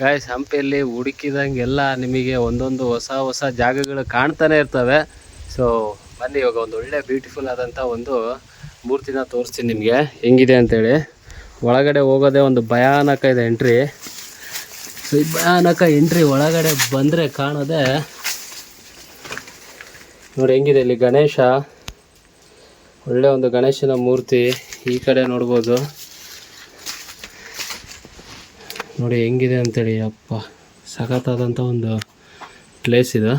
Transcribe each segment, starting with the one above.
Guys ಹಂಪಿಯಲ್ಲಿ ಹುಡುಕಿದಂಗೆಲ್ಲ ನಿಮಗೆ ಒಂದೊಂದು ಹೊಸ ಹೊಸ ಜಾಗಗಳು ಕಾಣ್ತಾನೆ ಇರ್ತವೆ. ಸೊ ಬನ್ನಿ, ಇವಾಗ ಒಂದು ಒಳ್ಳೆ ಬ್ಯೂಟಿಫುಲ್ ಆದಂಥ ಒಂದು ಮೂರ್ತಿನ ತೋರಿಸ್ತೀನಿ ನಿಮಗೆ. ಹೆಂಗಿದೆ ಅಂತೇಳಿ. ಒಳಗಡೆ ಹೋಗೋದೇ ಒಂದು ಭಯಾನಕ ಇದೆ ಎಂಟ್ರಿ ಸೊ ಈ ಭಯಾನಕ ಎಂಟ್ರಿ ಒಳಗಡೆ ಬಂದರೆ ಕಾಣೋದೇ ನೋಡಿ ಹೆಂಗಿದೆ ಇಲ್ಲಿ ಗಣೇಶ. ಒಳ್ಳೆ ಒಂದು ಗಣೇಶನ ಮೂರ್ತಿ ಈ ಕಡೆ ನೋಡ್ಬೋದು. ನೋಡಿ ಹೆಂಗಿದೆ ಅಂತೇಳಿ, ಅಪ್ಪ. ಸಖತ್ತಾದಂಥ ಒಂದು ಪ್ಲೇಸ್ ಇದು.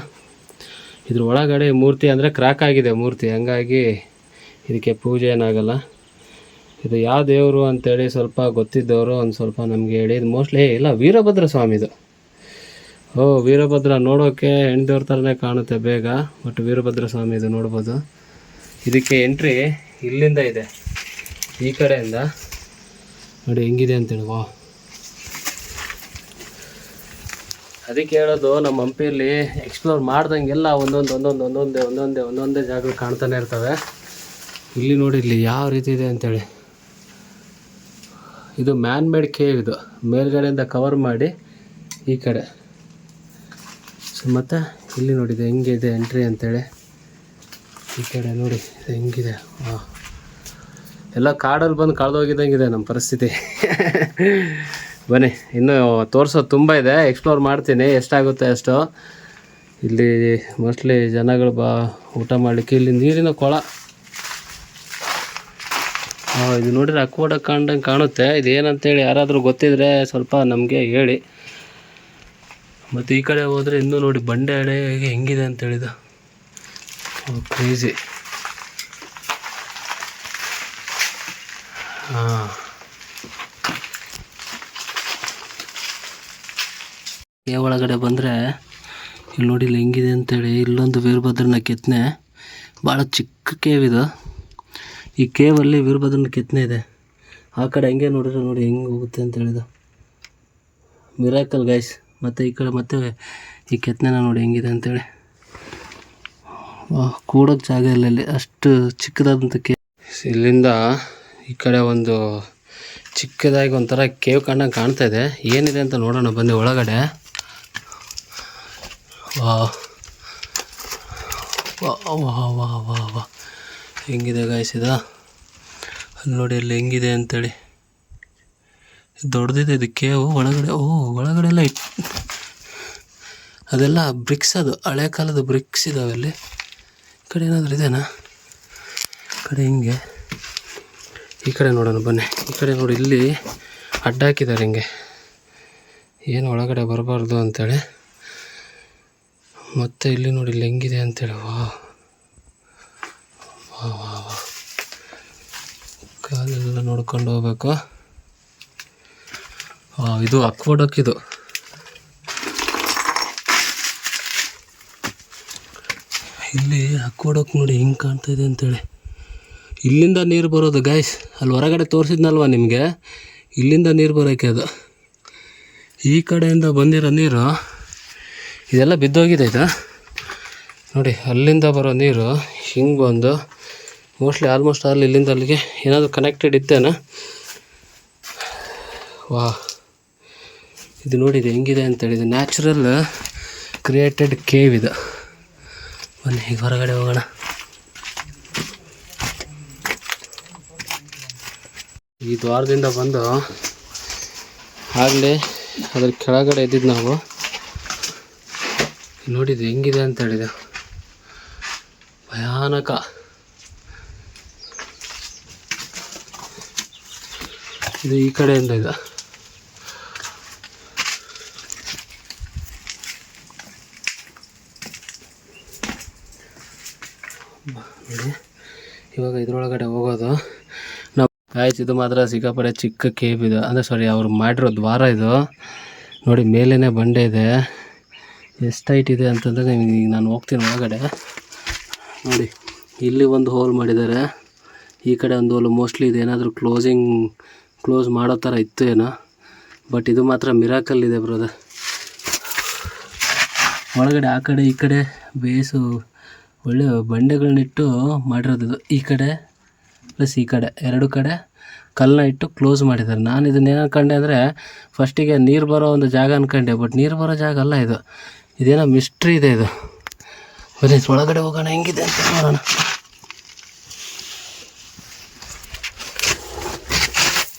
ಇದ್ರ ಒಳಗಡೆ ಮೂರ್ತಿ ಅಂದರೆ ಕ್ರ್ಯಾಕ್ ಆಗಿದೆ ಮೂರ್ತಿ. ಹಂಗಾಗಿ ಇದಕ್ಕೆ ಪೂಜೆ ಏನಾಗಲ್ಲ. ಇದು ಯಾವ ದೇವರು ಅಂತೇಳಿ ಸ್ವಲ್ಪ ಗೊತ್ತಿದ್ದವರು, ಒಂದು ಸ್ವಲ್ಪ ನಮಗೆ ಹೇಳಿ ಇದು ಮೋಸ್ಟ್ಲಿ ಇಲ್ಲ, ವೀರಭದ್ರ ಸ್ವಾಮಿದು ಓ, ವೀರಭದ್ರ ನೋಡೋಕ್ಕೆ ಹೆಣ್ದೇವ್ರ ಥರನೇ ಕಾಣುತ್ತೆ ಬೇಗ ಬಟ್ ವೀರಭದ್ರ ಸ್ವಾಮಿ ಇದು ನೋಡ್ಬೋದು. ಇದಕ್ಕೆ ಎಂಟ್ರಿ ಇಲ್ಲಿಂದ ಇದೆ, ಈ ಕಡೆಯಿಂದ. ನೋಡಿ ಹೆಂಗಿದೆ ಅಂತೇಳಿ ವಾ ಅದಕ್ಕೆ ಹೇಳೋದು ನಮ್ಮ ಹಂಪಿಯಲ್ಲಿ ಎಕ್ಸ್ಪ್ಲೋರ್ ಮಾಡ್ದಂಗೆಲ್ಲ ಒಂದೊಂದು ಒಂದೊಂದು, ಒಂದೊಂದೇ ಒಂದೊಂದೇ ಒಂದೊಂದೇ ಜಾಗಗಳು ಕಾಣ್ತಾನೆ ಇರ್ತವೆ. ಇಲ್ಲಿ ನೋಡಿ ಇಲ್ಲಿ ಯಾವ ರೀತಿ ಇದೆ ಅಂತೇಳಿ. ಇದು ಮ್ಯಾನ್ ಮೇಡ್ ಕೇವ್ ಇದು. ಮೇಲ್ಗಡೆಯಿಂದ ಕವರ್ ಮಾಡಿ ಈ ಕಡೆ. ಸೊ ಮತ್ತು ಇಲ್ಲಿ ನೋಡಿ ಇದು ಹೆಂಗಿದೆ ಎಂಟ್ರಿ ಅಂತೇಳಿ. ಈ ಕಡೆ ನೋಡಿ ಇದು ಹೆಂಗಿದೆ. ಹಾಂ ಎಲ್ಲ ಕಾಡಲ್ಲಿ ಬಂದು ಕಳೆದೋಗಿದ್ದಂಗಿದೆ ನಮ್ಮ ಪರಿಸ್ಥಿತಿ. ಬನ್ನಿ, ಇನ್ನೂ ತೋರಿಸೋದು ತುಂಬ ಇದೆ ಎಕ್ಸ್ಪ್ಲೋರ್ ಮಾಡ್ತೀನಿ, ಎಷ್ಟಾಗುತ್ತೆ ಅಷ್ಟು. ಇಲ್ಲಿ ಮೋಸ್ಟ್ಲಿ ಜನಗಳು ಬಾ, ಊಟ ಮಾಡಲಿಕ್ಕೆ, ಇಲ್ಲಿ ನೀರಿನ ಕೊಳ. ಇದು ನೋಡಿದ್ರೆ ಅಕ್ವಾಡ ಕಾಣ್ದಂಗೆ ಕಾಣುತ್ತೆ ಇದು ಏನಂತೇಳಿ ಯಾರಾದರೂ ಗೊತ್ತಿದ್ರೆ ಸ್ವಲ್ಪ ನಮಗೆ ಹೇಳಿ. ಮತ್ತು ಈ ಕಡೆ ಹೋದರೆ ಇನ್ನೂ ನೋಡಿ ಬಂಡೆ ಅಡೆ ಹೆಂಗಿದೆ ಅಂತೇಳಿದ ಕ್ರೇಜಿ ಹಾಂ ಕೆ ಒಳಗಡೆ ಬಂದರೆ ಇಲ್ಲಿ ನೋಡಿ ಇಲ್ಲಿ ಹೆಂಗಿದೆ ಅಂತೇಳಿ, ಇಲ್ಲೊಂದು ವೀರಭದ್ರನ ಕೆತ್ತನೆ ಭಾಳ ಚಿಕ್ಕ ಕೇವ್ ಇದು. ಈ ಕೇವಲ್ಲಿ ವೀರಭದ್ರನ ಕೆತ್ತನೆ ಇದೆ. ಆ ಕಡೆ ಹೆಂಗೆ ನೋಡಿದ್ರೆ ನೋಡಿ ಹೆಂಗೆ ಹೋಗುತ್ತೆ ಅಂತ ಹೇಳಿದ ಮಿರಾಕಲ್ ಗೈಸ್ ಮತ್ತು ಈ ಕಡೆ ಮತ್ತೆ ಈ ಕೆತ್ತನೆನ ನೋಡಿ ಹೆಂಗಿದೆ ಅಂತೇಳಿ. ಕೂಡೋಕ್ಕೆ ಜಾಗ ಇಲ್ಲ ಇಲ್ಲಿ. ಅಷ್ಟು ಚಿಕ್ಕದಾದಂಥ ಕೇವ್. ಇಲ್ಲಿಂದ ಈ ಕಡೆ ಒಂದು ಚಿಕ್ಕದಾಗಿ ಒಂಥರ ಕೇವ್ ಕಂಡಂಗೆ ಕಾಣ್ತಾ ಇದೆ. ಏನಿದೆ ಅಂತ ನೋಡೋಣ. ಬನ್ನಿ ಒಳಗಡೆ. ವಾ ವಾ ವಾ ವಾ ವಾ ವಾ ಹೆಂಗಿದೆ ಗಾಯಿಸಿದ ಅಲ್ಲಿ ನೋಡಿ ಅಲ್ಲಿ ಹೆಂಗಿದೆ ಅಂತೇಳಿ. ದೊಡ್ಡದಿದೆ ಇದು ಕೇವು ಒಳಗಡೆ. ಓ, ಒಳಗಡೆ ಎಲ್ಲ ಇಟ್ ಅದೆಲ್ಲ ಬ್ರಿಕ್ಸ್ ಅದು. ಹಳೆ ಕಾಲದ ಬ್ರಿಕ್ಸ್ ಇದಾವೆ ಅಲ್ಲಿ. ಈ ಕಡೆ ಏನಾದರೂ ಇದೆನಾ? ಈ ಕಡೆ ಹಿಂಗೆ. ಈ ಕಡೆ ನೋಡೋಣ, ಬನ್ನಿ. ಈ ಕಡೆ ನೋಡಿ ಇಲ್ಲಿ ಅಡ್ಡ ಹಾಕಿದ್ದಾರೆ ಹಿಂಗೆ. ಏನು ಒಳಗಡೆ ಬರಬಾರ್ದು ಅಂತೇಳಿ. ಮತ್ತು ಇಲ್ಲಿ ನೋಡಿ ಇಲ್ಲಿ ಹೆಂಗಿದೆ ಅಂತೇಳಿ. ವಾ. ವಾ ವಾ ವಾ. ಕಾಲೆಲ್ಲ ನೋಡ್ಕೊಂಡು ಹೋಗ್ಬೇಕು. ಇದು ಅಕ್ವಾಡಕ್ ಇದು. ಇಲ್ಲಿ ಅಕ್ವಾಡಕ್ ನೋಡಿ ಹಿಂಗೆ ಕಾಣ್ತಾ ಇದೆ ಅಂತೇಳಿ. ಇಲ್ಲಿಂದ ನೀರು ಬರೋದು ಗಾಯ್ಸ್ ಅಲ್ಲಿ ಹೊರಗಡೆ ತೋರಿಸಿದ್ನಲ್ವ ನಿಮಗೆ? ಇಲ್ಲಿಂದ ನೀರು ಬರೋಕೆ ಅದು. ಈ ಕಡೆಯಿಂದ ಬಂದಿರೋ ನೀರು ಇದೆಲ್ಲ ಬಿದ್ದೋಗಿದೆ ಇದು. ನೋಡಿ, ಅಲ್ಲಿಂದ ಬರೋ ನೀರು, ಹಿಂಗೆ ಬಂದು ಮೋಸ್ಟ್ಲಿ ಆಲ್ಮೋಸ್ಟ್ ಆಲ್ ಇಲ್ಲಿಂದ ಅಲ್ಲಿಗೆ ಏನಾದರೂ ಕನೆಕ್ಟೆಡ್ ಇತ್ತೇನಾ? ವಾ. ಇದು ನೋಡಿ ಇದು ಹೆಂಗಿದೆ ಅಂತೇಳಿ ಇದು ನ್ಯಾಚುರಲ್ ಕ್ರಿಯೇಟೆಡ್ ಕೇವ್ ಇದು. ಬನ್ನಿ, ಈಗ ಹೊರಗಡೆ ಹೋಗೋಣ. ಈ ದ್ವಾರದಿಂದ ಬಂದು ಆಗಲೇ ಅದ್ರ ಕೆಳಗಡೆ ಇದ್ದಿದ್ದು ನಾವು. ನೋಡಿದ್ದು ಹೆಂಗಿದೆ ಅಂತ ಹೇಳಿದೆ. ಭಯಾನಕ. ಇದು ಈ ಕಡೆಯಿಂದ ಇದು. ಇವಾಗ ಇದ್ರೊಳಗಡೆ ಹೋಗೋದು. ನಾವು ಆಯ್ತು ಇದು ಮಾತ್ರ ಸಿಕ್ಕಾಪಟ್ಟೆ ಚಿಕ್ಕ ಕೇಬ್ ಇದು. ಅಂದರೆ ಸಾರಿ ಅವ್ರು ಮಾಡಿರೋ ದ್ವಾರ ಇದು. ನೋಡಿ ಮೇಲೇ ಬಂಡೆ ಇದೆ. ಎಷ್ಟು ಇದೆ ಅಂತಂದರೆ ನಿಮಗೆ ಈಗ ನಾನು ಹೋಗ್ತೀನಿ ಒಳಗಡೆ. ನೋಡಿ, ಇಲ್ಲಿ ಒಂದು ಹೋಲ್ ಮಾಡಿದ್ದಾರೆ. ಈ ಕಡೆ ಒಂದು ಹೋಲ್ ಮೋಸ್ಟ್ಲಿ ಇದೇನಾದರೂ ಕ್ಲೋಸಿಂಗ್ ಕ್ಲೋಸ್ ಮಾಡೋ ಥರ ಇತ್ತು ಏನೋ. ಬಟ್ ಇದು ಮಾತ್ರ ಮಿರಾಕಲ್ ಇದೆ ಬ್ರದರ್ ಒಳಗಡೆ, ಆ ಕಡೆ, ಈ ಕಡೆ ಬೇಸು, ಒಳ್ಳೆ ಬಂಡೆಗಳನ್ನಿಟ್ಟು ಮಾಡಿರೋದು ಈ ಕಡೆ ಪ್ಲಸ್ ಈ ಕಡೆ, ಎರಡು ಕಡೆ ಕಲ್ಲನ್ನ ಇಟ್ಟು ಕ್ಲೋಸ್ ಮಾಡಿದ್ದಾರೆ. ನಾನು ಇದನ್ನ ಏನು ಅನ್ಕೊಂಡೆ ಅಂದರೆ ಫಸ್ಟಿಗೆ ನೀರು ಬರೋ ಒಂದು ಜಾಗ ಅಂದ್ಕೊಂಡೆ ಬಟ್ ನೀರು ಬರೋ ಜಾಗ ಅಲ್ಲ ಇದು. ಇದೇನೋ ಮಿಸ್ಟ್ರಿ ಇದೆ ಇದು. ಬರೀ ಒಳಗಡೆ ಹೋಗೋಣ, ಹೆಂಗಿದೆ ಅಂತ ನೋಡೋಣ.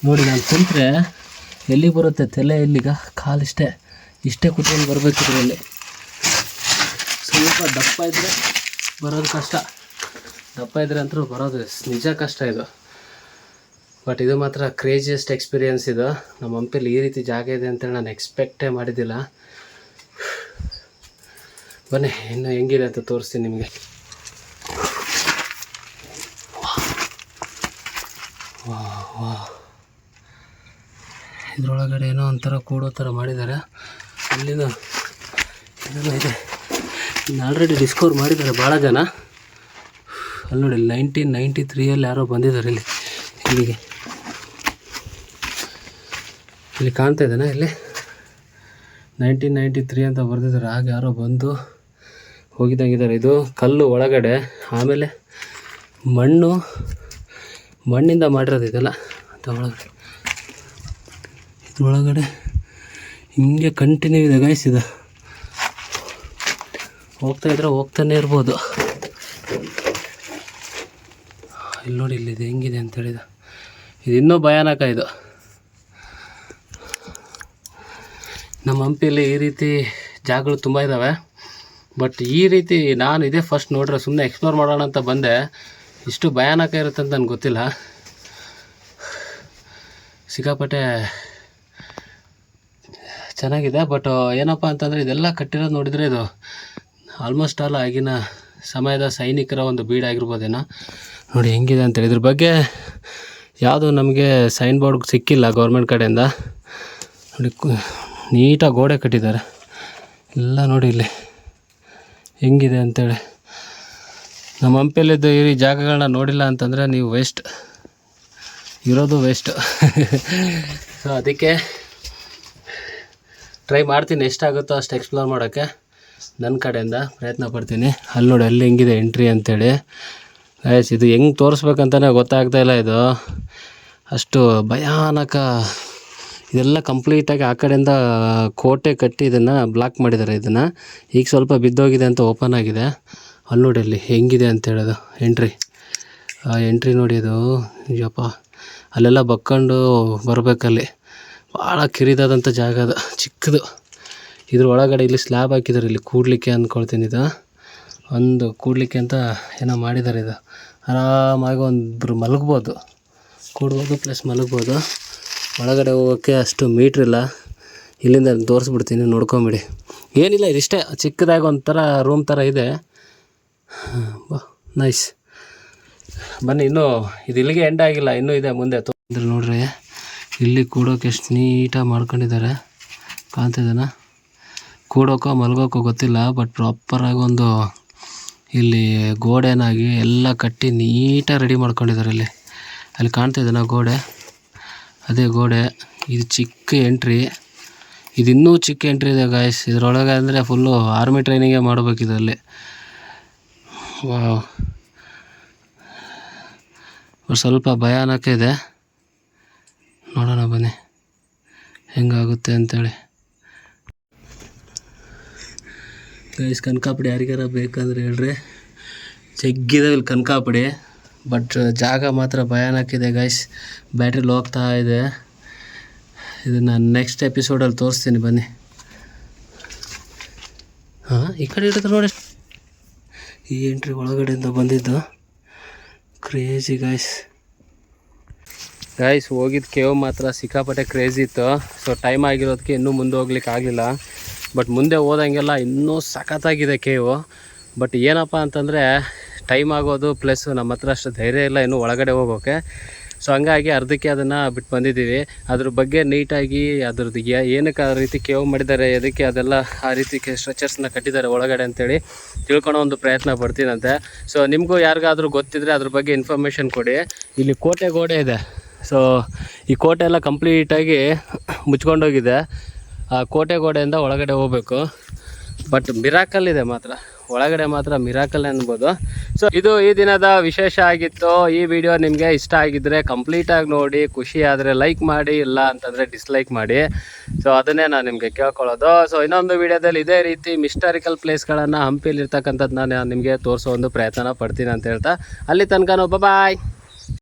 ನೋಡಿ, ನಾನು ಕುಂತ್ರೆ ಎಲ್ಲಿಗೆ ಬರುತ್ತೆ ತಲೆ ಎಲ್ಲಿಗ? ಕಾಲಿಷ್ಟೇ. ಇಷ್ಟೇ ಕುತ್ಕೊಂಡು ಬರಬೇಕು ಇದರಲ್ಲಿ. ಸ್ವಲ್ಪ ದಪ್ಪ ಇದ್ದರೆ ಬರೋದು ಕಷ್ಟ. ದಪ್ಪ ಇದ್ರೆ ಅಂತೂ ಬರೋದು ನಿಜ ಕಷ್ಟ ಇದು. ಬಟ್ ಇದು ಮಾತ್ರ ಕ್ರೇಜಿಯಸ್ಟ್ ಎಕ್ಸ್ಪೀರಿಯನ್ಸ್ ಇದು. ನಮ್ಮ ಹಂಪಿಲಿ ಈ ರೀತಿ ಜಾಗ ಇದೆ ಅಂತೇಳಿ ನಾನು ಎಕ್ಸ್ಪೆಕ್ಟೇ ಮಾಡಿದ್ದಿಲ್ಲ. ಬನ್ನಿ, ಇನ್ನು ಹೆಂಗಿದೆ ಅಂತ ತೋರಿಸ್ತೀನಿ ನಿಮಗೆ. ಇದರೊಳಗಡೆ ಏನೋ ಒಂಥರ ಕೂಡೋ ಥರ ಮಾಡಿದ್ದಾರೆ. ಅಲ್ಲಿನ ಏನೋ ಇದೆ. ಇನ್ನು ಆಲ್ರೆಡಿ ಡಿಸ್ಕವರ್ ಮಾಡಿದ್ದಾರೆ ಭಾಳ ಜನ. ಅಲ್ಲಿ ನೋಡಿ ನೈನ್ಟೀನ್ ನೈಂಟಿ ತ್ರೀಯಲ್ಲಿ ಯಾರೋ ಬಂದಿದ್ದಾರೆ ಇಲ್ಲಿ, ಇಲ್ಲಿಗೆ. ಇಲ್ಲಿ ಕಾಣ್ತಾ ಇದ್ದಾನೆ ಇಲ್ಲಿ? ನೈನ್ಟೀನ್ ನೈಂಟಿ ತ್ರೀ ಅಂತ ಬರೆದಿದ್ದಾರೆ. ಆಗ ಯಾರೋ ಬಂದು ಹೋಗಿದಂಗಿದ್ದಾರೆ ಇದು ಕಲ್ಲು ಒಳಗಡೆ, ಆಮೇಲೆ ಮಣ್ಣು, ಮಣ್ಣಿಂದ ಮಾಡಿರೋದು ಇದೆಲ್ಲ. ಒಳಗಡೆ. ಇದ್ರೊಳಗಡೆ ಹಿಂಗೆ ಕಂಟಿನ್ಯೂ ಇದೆ ಗೈಸ್ ಇದು. ಹೋಗ್ತಾ ಇದ್ರೆ ಹೋಗ್ತಾನೆ ಇರ್ಬೋದು. ಇಲ್ಲಿ ನೋಡಿ, ಇಲ್ಲಿ ಇದು ಹೆಂಗಿದೆ ಅಂತ ಹೇಳಿದ. ಇದು ಇನ್ನೂ ಭಯಾನಕ ಇದು. ನಮ್ಮ ಹಂಪಿಯಲ್ಲಿ ಈ ರೀತಿ ಜಾಗಗಳು ತುಂಬ ಇದ್ದಾವೆ ಬಟ್ ಈ ರೀತಿ ನಾನು ಇದೇ ಫಸ್ಟ್ ನೋಡ್ರೆ ಸುಮ್ಮನೆ ಎಕ್ಸ್ಪ್ಲೋರ್ ಮಾಡೋಣ ಅಂತ ಬಂದೆ. ಇಷ್ಟು ಭಯಾನಕ ಇರುತ್ತೆ ಅಂತ ನನಗೆ ಗೊತ್ತಿಲ್ಲ. ಸಿಕ್ಕಾಪಟ್ಟೆ ಚೆನ್ನಾಗಿದೆ ಬಟ್ ಏನಪ್ಪ ಅಂತಂದರೆ ಇದೆಲ್ಲ ಕಟ್ಟಿರೋದು ನೋಡಿದರೆ ಇದು ಆಲ್ಮೋಸ್ಟ್ ಆಲ್ ಆಗಿನ ಸಮಯದ ಸೈನಿಕರ ಒಂದು ಬೀಡಾಗಿರ್ಬೋದೇನೋ ನೋಡಿ ಹೆಂಗಿದೆ ಅಂತೇಳಿ ಇದ್ರ ಬಗ್ಗೆ ಯಾವುದು ನಮಗೆ ಸೈನ್ ಬೋರ್ಡ್ ಸಿಕ್ಕಿಲ್ಲ ಗೌರ್ಮೆಂಟ್ ಕಡೆಯಿಂದ. ನೋಡಿ ನೀಟಾಗಿ ಗೋಡೆ ಕಟ್ಟಿದ್ದಾರೆ. ಎಲ್ಲ ನೋಡಿ ಇಲ್ಲಿ. ಹೆಂಗಿದೆ ಅಂತೇಳಿ. ನಮ್ಮ ಹಂಪಿಯಲ್ಲಿದ್ದು ಈ ಜಾಗಗಳನ್ನ ನೋಡಿಲ್ಲ ಅಂತಂದರೆ ನೀವು ವೇಸ್ಟ್ ಇರೋದು ವೇಸ್ಟ್ ಸೊ ಅದಕ್ಕೆ ಟ್ರೈ ಮಾಡ್ತೀನಿ. ಎಷ್ಟಾಗುತ್ತೋ ಅಷ್ಟು ಎಕ್ಸ್ಪ್ಲೋರ್ ಮಾಡೋಕ್ಕೆ ನನ್ನ ಕಡೆಯಿಂದ ಪ್ರಯತ್ನ ಪಡ್ತೀನಿ. ಅಲ್ಲಿ ನೋಡಿ, ಅಲ್ಲಿ ಹೆಂಗಿದೆ ಎಂಟ್ರಿ ಅಂತೇಳಿ. ಆಯ್ಸ್ ಇದು ಹೆಂಗೆ ತೋರಿಸ್ಬೇಕಂತಲೇ ಗೊತ್ತಾಗ್ತಾ ಇಲ್ಲ ಇದು. ಅಷ್ಟು ಭಯಾನಕ ಇದೆಲ್ಲ ಕಂಪ್ಲೀಟಾಗಿ ಆ ಕಡೆಯಿಂದ ಕೋಟೆ ಕಟ್ಟಿ ಇದನ್ನು ಬ್ಲಾಕ್ ಮಾಡಿದ್ದಾರೆ ಇದನ್ನು. ಈಗ ಸ್ವಲ್ಪ ಬಿದ್ದೋಗಿದೆ ಅಂತ ಓಪನ್ ಆಗಿದೆ. ಅಲ್ಲಿ ನೋಡಿ ಅಲ್ಲಿ ಹೆಂಗಿದೆ ಅಂತ ಹೇಳೋದು. ಎಂಟ್ರಿ ಆ ಎಂಟ್ರಿ ನೋಡಿ ಅದು. ಯಪ್ಪ. ಅಲ್ಲೆಲ್ಲ ಬಕ್ಕೊಂಡು ಬರಬೇಕಲ್ಲಿ ಭಾಳ ಕಿರಿದಾದಂಥ ಜಾಗ ಅದು. ಚಿಕ್ಕದು. ಇದ್ರ ಒಳಗಡೆ ಇಲ್ಲಿ ಸ್ಲ್ಯಾಬ್ ಹಾಕಿದ್ದಾರೆ ಇಲ್ಲಿ ಕೂಡಲಿಕ್ಕೆ ಅಂದ್ಕೊಳ್ತೀನಿ ಇದು. ಒಂದು ಕೂಡಲಿಕ್ಕೆ ಅಂತ ಏನೋ ಮಾಡಿದ್ದಾರೆ ಇದು. ಆರಾಮಾಗಿ ಒಂದಿಬ್ರು ಮಲಗ್ಬೋದು. ಕೂಡ್ಬೋದು ಪ್ಲಸ್ ಮಲಗ್ಬೋದು. ಒಳಗಡೆ ಹೋಗೋಕ್ಕೆ ಅಷ್ಟು ಮೀಟ್ರ್ ಇಲ್ಲ. ಇಲ್ಲಿಂದ ತೋರಿಸ್ಬಿಡ್ತೀನಿ, ನೋಡ್ಕೊಂಬಿಡಿ. ಏನಿಲ್ಲ, ಇದಿಷ್ಟೇ. ಚಿಕ್ಕದಾಗಿ ಒಂಥರ ರೂಮ್ ಥರ ಇದೆ. ನೈಸ್ ಬನ್ನಿ, ಇನ್ನೂ ಇದು ಇಲ್ಲಿಗೆ ಎಂಡ್ ಆಗಿಲ್ಲ, ಇನ್ನೂ ಇದೆ ಮುಂದೆ. ತೋರಿಸಿದ್ರೆ ನೋಡ್ರಿ. ಇಲ್ಲಿ ಕೂಡೋಕೆ ಎಷ್ಟು ನೀಟಾಗಿ ಮಾಡ್ಕೊಂಡಿದ್ದಾರೆ. ಕಾಣ್ತಿದ್ದಾನ ಕೂಡೋಕೋ, ಮಲ್ಗೋಕೋ ಗೊತ್ತಿಲ್ಲ ಬಟ್ ಪ್ರಾಪರಾಗಿ ಒಂದು ಇಲ್ಲಿ ಗೋಡೆನಾಗಿ ಎಲ್ಲ ಕಟ್ಟಿ ನೀಟಾಗಿ ರೆಡಿ ಮಾಡ್ಕೊಂಡಿದ್ದಾರೆ ಇಲ್ಲಿ. ಅಲ್ಲಿ ಕಾಣ್ತಿದ್ದಾನ ಗೋಡೆ? ಅದೇ ಗೋಡೆ, ಇದು ಚಿಕ್ಕ ಎಂಟ್ರಿ ಇದು ಇನ್ನೂ ಚಿಕ್ಕ ಎಂಟ್ರಿ ಇದೆ ಗಾಯ್ಸ್ ಇದರೊಳಗೆ ಅಂದರೆ ಫುಲ್ಲು ಆರ್ಮಿ ಟ್ರೈನಿಂಗೇ ಮಾಡಬೇಕಿದೆ ಇದರಲ್ಲಿ. ವಾವ್ ಸ್ವಲ್ಪ ಭಯಾನಕ ಇದೆ. ನೋಡೋಣ ಬನ್ನಿ. ಹೆಂಗಾಗುತ್ತೆ ಅಂತೇಳಿ. ಗೈಸ್ ಕನಕಾಪುಡಿ ಯಾರಿಗಾರ ಬೇಕಂದ್ರೆ ಹೇಳ್ರಿ. ಜಗ್ಗಿದೆ ಇಲ್ಲಿ ಕನಕಾಪುಡಿ. ಬಟ್ ಜಾಗ ಮಾತ್ರ ಭಯಾನಕಿದೆ ಗೈಸ್ ಬ್ಯಾಟ್ರಿ ಹೋಗ್ತಾ ಇದೆ. ಇದನ್ನು ನೆಕ್ಸ್ಟ್ ಎಪಿಸೋಡಲ್ಲಿ ತೋರಿಸ್ತೀನಿ, ಬನ್ನಿ. ಹಾಂ, ಈ ಕಡೆ ಹಿಡಿದ್ರೆ ನೋಡಿ. ಈ ಎಂಟ್ರಿ ಒಳಗಡೆಯಿಂದ ಬಂದಿದ್ದು. ಕ್ರೇಜಿ ಗೈಸ್ ಗೈಸ್ ಹೋಗಿದ್ದು ಕೇವ್ ಮಾತ್ರ ಸಿಕ್ಕಾಪಟ್ಟೆ ಕ್ರೇಜಿ ಇತ್ತು. ಸೊ ಟೈಮ್ ಆಗಿರೋದಕ್ಕೆ ಇನ್ನೂ ಮುಂದೆ ಹೋಗ್ಲಿಕ್ಕೆ ಆಗಲಿಲ್ಲ. ಬಟ್ ಮುಂದೆ ಹೋದಂಗೆಲ್ಲ ಇನ್ನೂ ಸಖತ್ತಾಗಿದೆ ಕೇವು ಬಟ್ ಏನಪ್ಪ ಅಂತಂದರೆ ಟೈಮ್ ಆಗೋದು ಪ್ಲಸ್ ನಮ್ಮ ಹತ್ರ ಅಷ್ಟು ಧೈರ್ಯ ಇಲ್ಲ, ಇನ್ನೂ ಒಳಗಡೆ ಹೋಗೋಕ್ಕೆ ಸೊ ಹಂಗಾಗಿ ಅರ್ಧಕ್ಕೆ ಅದನ್ನು ಬಿಟ್ಟು ಬಂದಿದ್ದೀವಿ. ಅದ್ರ ಬಗ್ಗೆ ನೀಟಾಗಿ ಅದ್ರದ್ದು ಏನಕ್ಕೆ ಆ ರೀತಿ ಕೇವ್ ಮಾಡಿದ್ದಾರೆ ಅದಕ್ಕೆ ಅದೆಲ್ಲ ಆ ರೀತಿ ಸ್ಟ್ರಕ್ಚರ್ಸ್ನ ಕಟ್ಟಿದ್ದಾರೆ ಒಳಗಡೆ ಅಂತೇಳಿ ತಿಳ್ಕೊಳೋ ಒಂದು ಪ್ರಯತ್ನ ಪಡ್ತೀನಂತೆ. ಸೊ ನಿಮಗೂ ಯಾರಿಗಾದರೂ ಗೊತ್ತಿದ್ರೆ ಅದ್ರ ಬಗ್ಗೆ ಇನ್ಫಾರ್ಮೇಷನ್ ಕೊಡಿ. ಇಲ್ಲಿ ಕೋಟೆ ಗೋಡೆ ಇದೆ. ಸೊ ಈ ಕೋಟೆ ಎಲ್ಲ ಕಂಪ್ಲೀಟಾಗಿ ಮುಚ್ಕೊಂಡೋಗಿದೆ. ಆ ಕೋಟೆ ಗೋಡೆಯಿಂದ ಒಳಗಡೆ ಹೋಗಬೇಕು. ಬಟ್ ಬಿರಾಕಲ್ಲಿದೆ ಮಾತ್ರ. ಒಳಗಡೆ ಮಾತ್ರ ಮಿರಾಕಲ್ ಅನ್ಬೋದು. ಸೊ ಇದು ಈ ದಿನದ ವಿಶೇಷ ಆಗಿತ್ತು. ಈ ವಿಡಿಯೋ ನಿಮಗೆ ಇಷ್ಟ ಆಗಿದ್ರೆ ಕಂಪ್ಲೀಟಾಗಿ ನೋಡಿ, ಖುಷಿ ಆದರೆ ಲೈಕ್ ಮಾಡಿ, ಇಲ್ಲ ಅಂತಂದರೆ ಡಿಸ್ಲೈಕ್ ಮಾಡಿ. ಸೊ ಅದನ್ನೇ ನಾನು ನಿಮಗೆ ಕೇಳ್ಕೊಳ್ಳೋದು. ಸೊ ಇನ್ನೊಂದು ವಿಡಿಯೋದಲ್ಲಿ ಇದೇ ರೀತಿ ಮಿಸ್ಟಾರಿಕಲ್ ಪ್ಲೇಸ್ಗಳನ್ನು ಹಂಪಿಲಿರ್ತಕ್ಕಂಥದ್ದು ನಾನು ನಿಮಗೆ ತೋರಿಸೋ ಒಂದು ಪ್ರಯತ್ನ ಪಡ್ತೀನಿ ಅಂತ ಹೇಳ್ತಾ. ಅಲ್ಲಿ ತನಕ ಬಾಯ್